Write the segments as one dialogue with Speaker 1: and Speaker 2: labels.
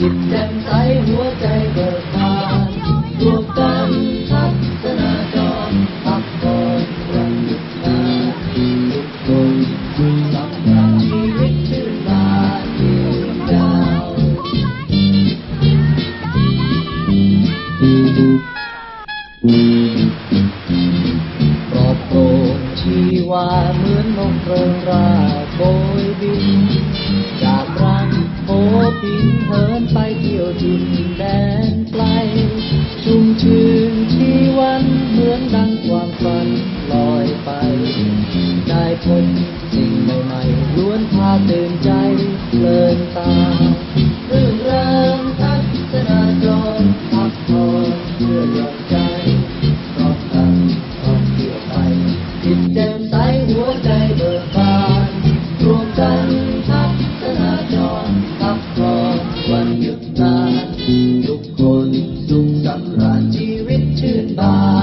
Speaker 1: จิตแจ่มใสหัวใจเบิกบานรวมกันทัศนาจรพักผ่อนวันหยุดงานทุกคนสำราญชีวิตชื่นบานยืนยาวปลอบโปร่งชีวาเหมือนนกเริงราโบยบินจากรัง บินเหินไปเที่ยวดินแดนไกล ชุ่มชื่นชีวันเหมือนดังความฝันลอยไป ได้พบสิ่งใหม่ๆล้วนพาตื่นใจ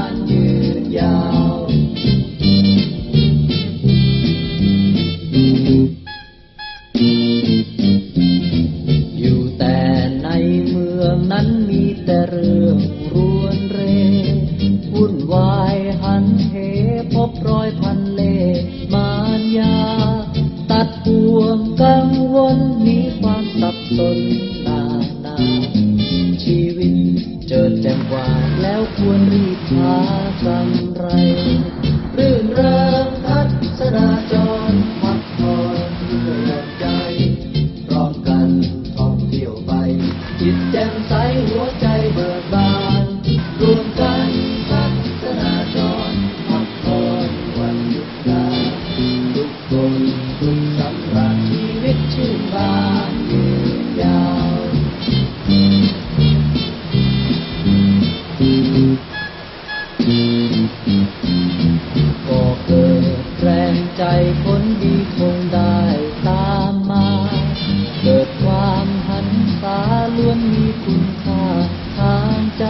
Speaker 1: านยืนยาว อยู่แต่ในเมืองนั้นมีแต่เรื่องรวนเรวุ่นวายหันเหพบรอยพันเล่มารยา ตัดห่วงกังวลหนีความสับสนนานาชีวิตเจิดแจ่มกว่าแล้ว ควรรีบหากำ ใจคนดีคงได้ตามมา เกิดความหันษาล้วนมีคุณค่าทางใจ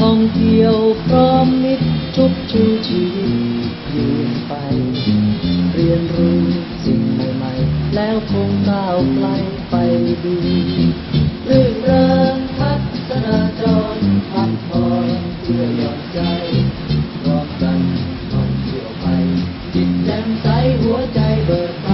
Speaker 1: ท่องเที่ยวพร้อมมิตรชุบชูชีวิตยืนไป เรียนรู้สิ่งใหม่ๆ แล้วคงก้าวไกลไปดีรื่นเริงพัฒนาจรพักผ่อนเพื่อหย่อนใจ ว